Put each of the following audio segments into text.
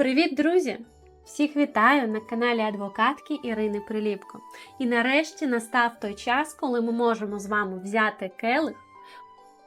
Привіт, друзі! Всіх вітаю на каналі адвокатки Ірини Приліпко. І нарешті настав той час, коли ми можемо з вами взяти келих,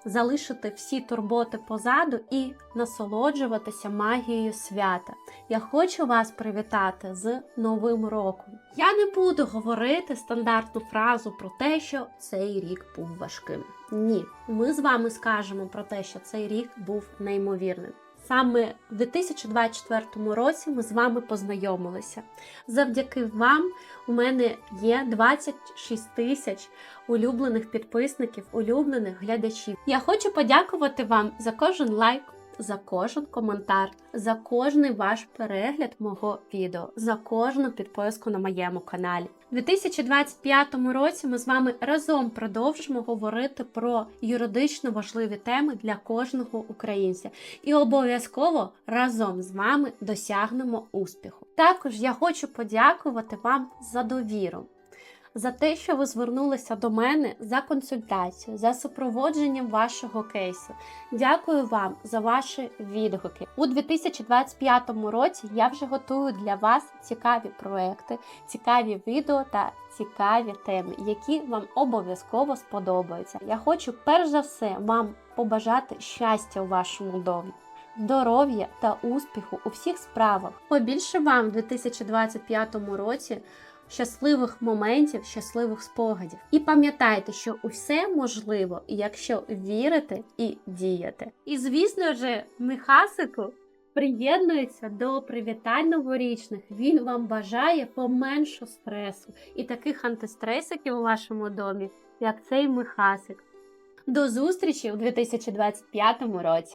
залишити всі турботи позаду і насолоджуватися магією свята. Я хочу вас привітати з Новим роком. Я не буду говорити стандартну фразу про те, що цей рік був важким. Ні, ми з вами скажемо про те, що цей рік був неймовірним. Саме в 2024 році ми з вами познайомилися. Завдяки вам у мене є 26 тисяч улюблених підписників, улюблених глядачів. Я хочу подякувати вам за кожен лайк. За кожен коментар, за кожний ваш перегляд мого відео, за кожну підписку на моєму каналі. У 2025 році ми з вами разом продовжимо говорити про юридично важливі теми для кожного українця і обов'язково разом з вами досягнемо успіху. Також я хочу подякувати вам за довіру. За те, що ви звернулися до мене за консультацією, за супроводженням вашого кейсу. Дякую вам за ваші відгуки. У 2025 році я вже готую для вас цікаві проекти, цікаві відео та цікаві теми, які вам обов'язково сподобаються. Я хочу перш за все вам побажати щастя у вашому домі. Здоров'я та успіху у всіх справах. Побільше вам в 2025 році щасливих моментів, щасливих спогадів. І пам'ятайте, що усе можливо, якщо вірити і діяти. І звісно ж, Михасику приєднується до привітань новорічних. Він вам бажає поменшу стресу і таких антистресиків у вашому домі, як цей Михасик. До зустрічі у 2025 році!